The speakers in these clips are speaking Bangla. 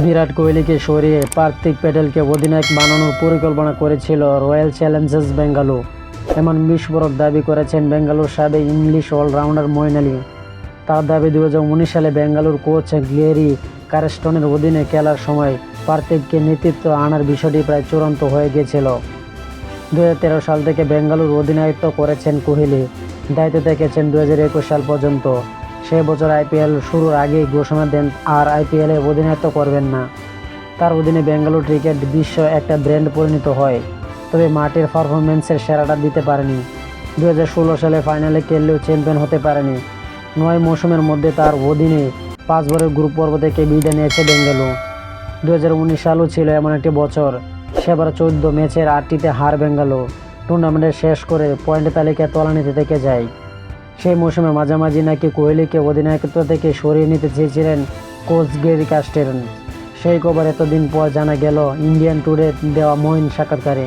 বিরাট কোহলিকে সরিয়ে পার্থিক প্যাটেলকে অধিনায়ক বানানোর পরিকল্পনা করেছিল রয়্যাল চ্যালেঞ্জার্স বেঙ্গালু এমন বিস্ফোরক দাবি করেছেন বেঙ্গালুর সাবেক ইংলিশ অলরাউন্ডার মইন আলী। তার দাবি দু হাজার উনিশ সালে বেঙ্গালুর কোচ গ্লেরি কারেস্টনের অধীনে খেলার সময় পার্থিককে নেতৃত্ব আনার বিষয়টি প্রায় চূড়ান্ত হয়ে গিয়েছিল। দু হাজার তেরো সাল থেকে বেঙ্গালুর অধিনায়িত্ব করেছেন কোহলি। দায়িত্ব থেকেছেন দু সাল পর্যন্ত। সে বছর আইপিএল শুরুর আগেই ঘোষণা দেন, আর আইপিএলে অধিনায়িত্ব করবেন না। তার অধীনে বেঙ্গালুর ক্রিকেট বিশ্ব একটা ব্র্যান্ড পরিণত হয়, তবে মাঠের পারফরমেন্সের সেরাটা দিতে পারেনি। দু হাজার ষোলো সালে ফাইনালে খেললেও চ্যাম্পিয়ন হতে পারেনি। নয় মৌসুমের মধ্যে তার অধীনে পাঁচবারের গ্রুপ পর্ব থেকে বিদায় নিয়েছে বেঙ্গালু দু হাজার উনিশ সালও ছিল এমন একটি বছর। সেবার চোদ্দ ম্যাচের আটটিতে হার বেঙ্গালু টুর্নামেন্টে শেষ করে পয়েন্ট তালিকায় তলানিতে থেকে যায়। সেই মৌসুমে মাঝামাঝি নাকি কোহলিকে অধিনায়কত্ব থেকে সরিয়ে নিতে চেয়েছিলেন কোচ গেরি কাস্টেরন। সেই খবর এতদিন পর জানা গেল ইন্ডিয়ান ট্যুরে দেওয়া মহিন সাক্ষাৎকারে।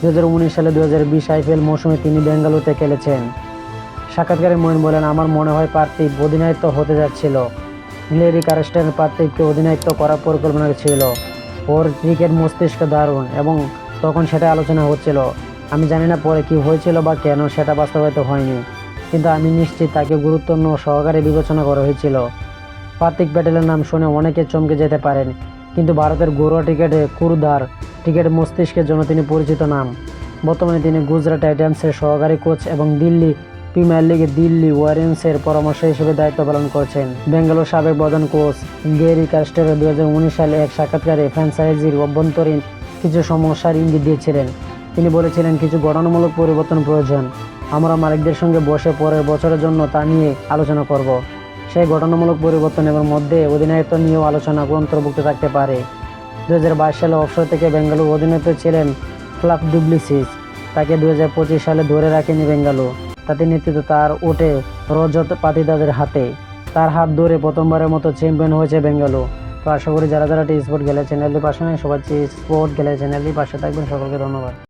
দু হাজার উনিশ সালে দু হাজার বিশ আইপিএল মৌসুমে তিনি বেঙ্গালুরুতে খেলেছেন। সাক্ষাৎকারে মহিন বলেন, আমার মনে হয় পার্থিব অধিনায়িত্ব হতে যাচ্ছিল। গ্লেরি কারেস্টেন পার্থিবকে অধিনায়িত্ব করার পরিকল্পনা ছিল। ওর ক্রিকেট মস্তিষ্ক দারুণ এবং তখন সেটা আলোচনা হচ্ছিল। আমি জানি না পরে কি হয়েছিল বা কেন, সেটা বাস্তবায়িত হয়নি। কিন্তু আমি নিশ্চিত তাকে গুরুত্বপূর্ণ সহকারে বিবেচনা করা হয়েছিল। পার্থিক প্যাটেলের নাম শুনে অনেকে চমকে যেতে পারেন, কিন্তু ভারতের ঘরোয়া ক্রিকেটে কুরুদার ক্রিকেট মস্তিষ্কের জন্য তিনি পরিচিত নাম। বর্তমানে তিনি গুজরাট টাইটান্সের সহকারী কোচ এবং দিল্লি প্রিমিয়ার লিগে দিল্লি ওয়ারিয়ন্সের পরামর্শ হিসেবে দায়িত্ব পালন করছেন। বেঙ্গালোর সাবেক প্রধান কোচ গেরি কাস্টের দু সালে এক সাক্ষাৎকারে ফ্র্যাঞ্চাইজির অভ্যন্তরীণ কিছু সমস্যার ইঙ্গিত দিয়েছিলেন। তিনি বলেছিলেন, কিছু গঠনমূলক পরিবর্তন প্রয়োজন। আমরা মালিকদের সঙ্গে বসে পরের বছরের জন্য তা নিয়ে আলোচনা করব। সেই গঠনমূলক পরিবর্তনের মধ্যে অধিনায়ত্ব নিয়েও আলোচনা অন্তর্ভুক্ত থাকতে পারে। দু হাজার বাইশ সালে অবসর থেকে বেঙ্গালুরু অধিনায়ত্ব ছিলেন ক্লাব ডুবলিসিস। তাকে দু হাজার পঁচিশ সালে ধরে রাখেনি বেঙ্গালু তাতে নেতৃত্ব তার ওঠে রজত পাতিদাদের হাতে। তার হাত ধরে প্রথমবারের মতো চ্যাম্পিয়ন হয়েছে বেঙ্গালু তো আশা করি যারা যারা টি স্পোর্ট গেলে চ্যানেলটি পাশে নেই, সবাই স্পোর্ট গেলে চ্যানেলটি পাশে থাকবেন। সকলকে ধন্যবাদ।